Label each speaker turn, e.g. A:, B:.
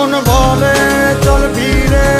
A: মন বলে চল ভিড়ে